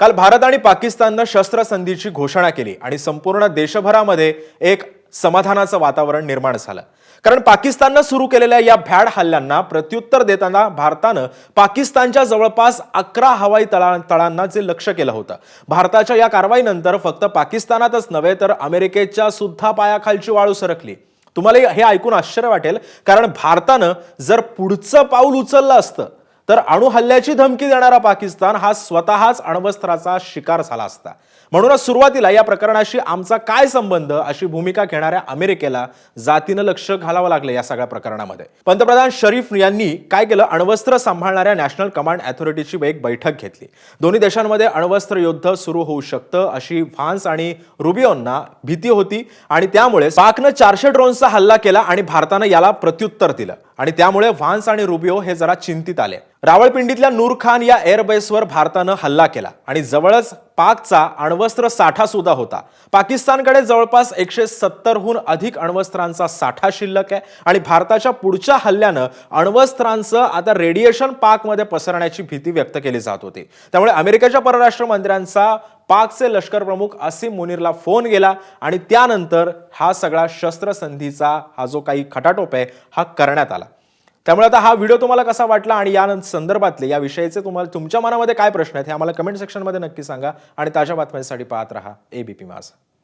काल भारत आणि पाकिस्ताननं शस्त्रसंधीची घोषणा केली आणि संपूर्ण देशभरामध्ये एक समाधानाचं वातावरण निर्माण झालं. कारण पाकिस्ताननं सुरू केलेल्या या भ्याड हल्ल्यांना प्रत्युत्तर देताना भारतानं पाकिस्तानच्या जवळपास अकरा हवाई तळा तळांना जे लक्ष केलं होतं भारताच्या या कारवाईनंतर फक्त पाकिस्तानातच नव्हे तर अमेरिकेच्या सुद्धा पायाखालची वाळू सरकली. तुम्हाला हे ऐकून आश्चर्य वाटेल कारण भारतानं जर पुढचं पाऊल उचललं असतं तर अणु हल्ल्याची धमकी देणारा पाकिस्तान हा स्वतःच अण्वस्त्राचा शिकार झाला असता. म्हणूनच सुरुवातीला या प्रकरणाशी आमचा काय संबंध अशी भूमिका घेणाऱ्या अमेरिकेला जातीनं लक्ष घालावं लागलं या सगळ्या प्रकरणामध्ये. पंतप्रधान शरीफ यांनी काय केलं? अण्वस्त्र सांभाळणाऱ्या नॅशनल कमांड अथॉरिटीची एक बैठक घेतली. दोन्ही देशांमध्ये अण्वस्त्र युद्ध सुरू होऊ शकतं अशी फ्रान्स आणि रुबिओंना भीती होती आणि त्यामुळे पाकनं चारशे ड्रोनचा हल्ला केला आणि भारतानं याला प्रत्युत्तर दिलं. आणि त्यामुळे व्हान्स आणि रुबिओ हे जरा चिंतित आले. रावळपिंडीतल्या नूर खान या एअरबेसवर भारतानं हल्ला केला आणि जवळच पाकचा अण्वस्त्र साठा सुद्धा होता. पाकिस्तानकडे जवळपास एकशे सत्तरहून अधिक अण्वस्त्रांचा साठा शिल्लक आहे आणि भारताच्या पुढच्या हल्ल्यानं अण्वस्त्रांचं आता रेडिएशन पाकमध्ये पसरण्याची भीती व्यक्त केली जात होती. त्यामुळे अमेरिकेच्या परराष्ट्र मंत्र्यांचा पाकचे लष्कर प्रमुख असीम मुनीरला फोन गेला आणि त्यानंतर हा सगळा शस्त्रसंधीचा हा जो काही खटाटोप आहे हा करण्यात आला. त्यामुळे आता हा व्हिडिओ तुम्हाला कसा वाटला आणि या संदर्भातले या विषयाचे तुम्हाला तुमच्या मनामध्ये काय प्रश्न आहेत हे आम्हाला कमेंट सेक्शनमध्ये नक्की सांगा आणि ताज्या बातम्यांसाठी पाहत राहा एबीपी माझा